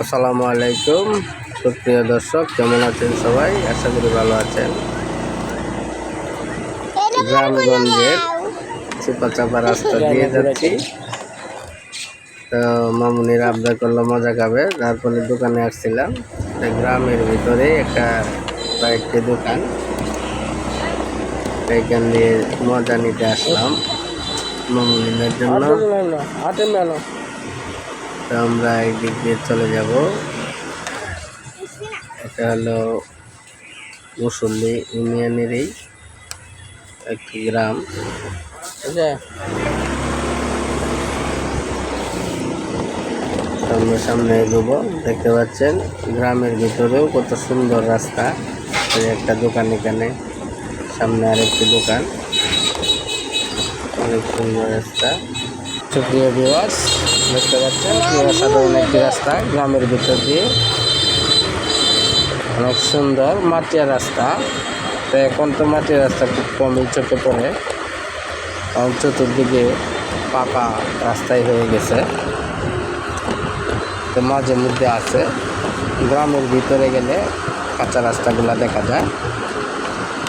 আসসালামু আলাইকুম। সুপ্রিয় দর্শক কেমন আছেন সবাই? আশা করি ভালো আছেন। গ্রামগঞ্জের চিপা চাপা রাস্তা দিয়ে যাচ্ছি। তো মামুনির আবদার করল মজা খাবে। তারপরে দোকানে আসছিলাম। গ্রামের ভিতরে একটা কয়েকটি দোকান। এখান দিয়ে মজা নিতে আসলাম মামুনিদের জন্য। তো আমরা এই দিক দিয়ে চলে যাব। এটা হলো মুসল্লি ইউনিয়নেরই একটি গ্রাম। সামনে সামনে এগোবো, দেখতে পাচ্ছেন গ্রামের ভিতরেও কত সুন্দর রাস্তা। একটা দোকান এখানে, সামনে আরেকটি দোকান। অনেক সুন্দর রাস্তা। সুপ্রিয় বিওয়ার্স দেখতে পাচ্ছেন কি অসাধারণ একটি রাস্তা, গ্রামের ভিতর দিয়ে। অনেক সুন্দর মাটিয়া রাস্তা। তো এখন তো মাটির রাস্তা খুব কমই চোখে পড়ে। কারণ চতুর্দিকে পাকা রাস্তাই হয়ে গেছে। তো মাঝে মধ্যে আছে। গ্রামের ভিতরে গেলে কাঁচা রাস্তাগুলো দেখা যায়।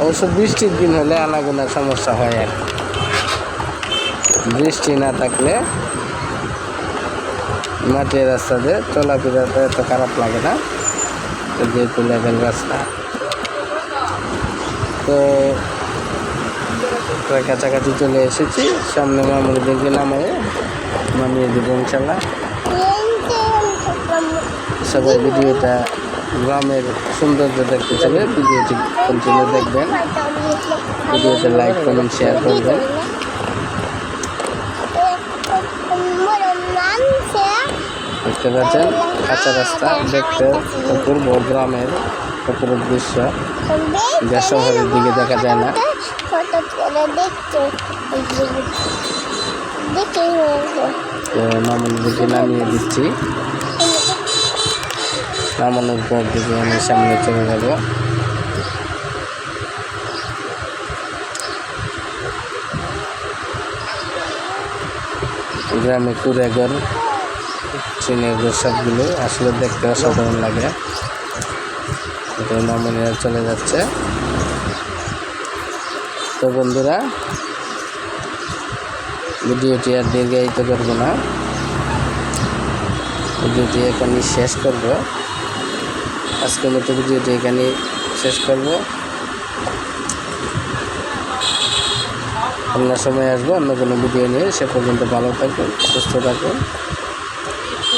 অবশ্য বৃষ্টির দিন হলে আনাগোনার সমস্যা হয় আর কি। বৃষ্টি না থাকলে মাটির রাস্তাতে চলাফেরাতে এত খারাপ লাগে না, তো যেহেতু লেভেল রাস্তা। তো কাছাকাছি চলে এসেছি, সামনে মামুনি দেখে নামায় নামিয়ে দেবো ইনশাল্লাহ। সবাই ভিডিওটা গ্রামের সৌন্দর্য দেখতে চাইলে ভিডিওটি কন্টিনিউ দেখবেন। ভিডিওতে লাইক কমেন্ট শেয়ার করবেন। দেখতে পাচ্ছেন, কাঁচা রাস্তা দেখতে অপূর্ব গ্রামের অপূর্ব দৃশ্য। যা শহরের দিকে দেখা যায় না। হঠাৎ করে দেখতে দেখে তো মামুনি দিকে নামিয়ে দিচ্ছি। নামানোর পর দিকে আমি সামনে চলে যাব। গ্রামে কুড়েঘর চীনের ঘর সবগুলো, আসলে দেখতে অসাধারণ লাগে। তো চলে যাচ্ছে। তো বন্ধুরা, ভিডিওটি আর দীর্ঘায়িত করব না। ভিডিওটি এখানে শেষ করব। আজকের মতো ভিডিওটি এখানে শেষ করব। অন্য সময় আসব, অন্য কোনো ভিডিও নিয়ে। সে পর্যন্ত ভালো থাকুন, সুস্থ থাকুন।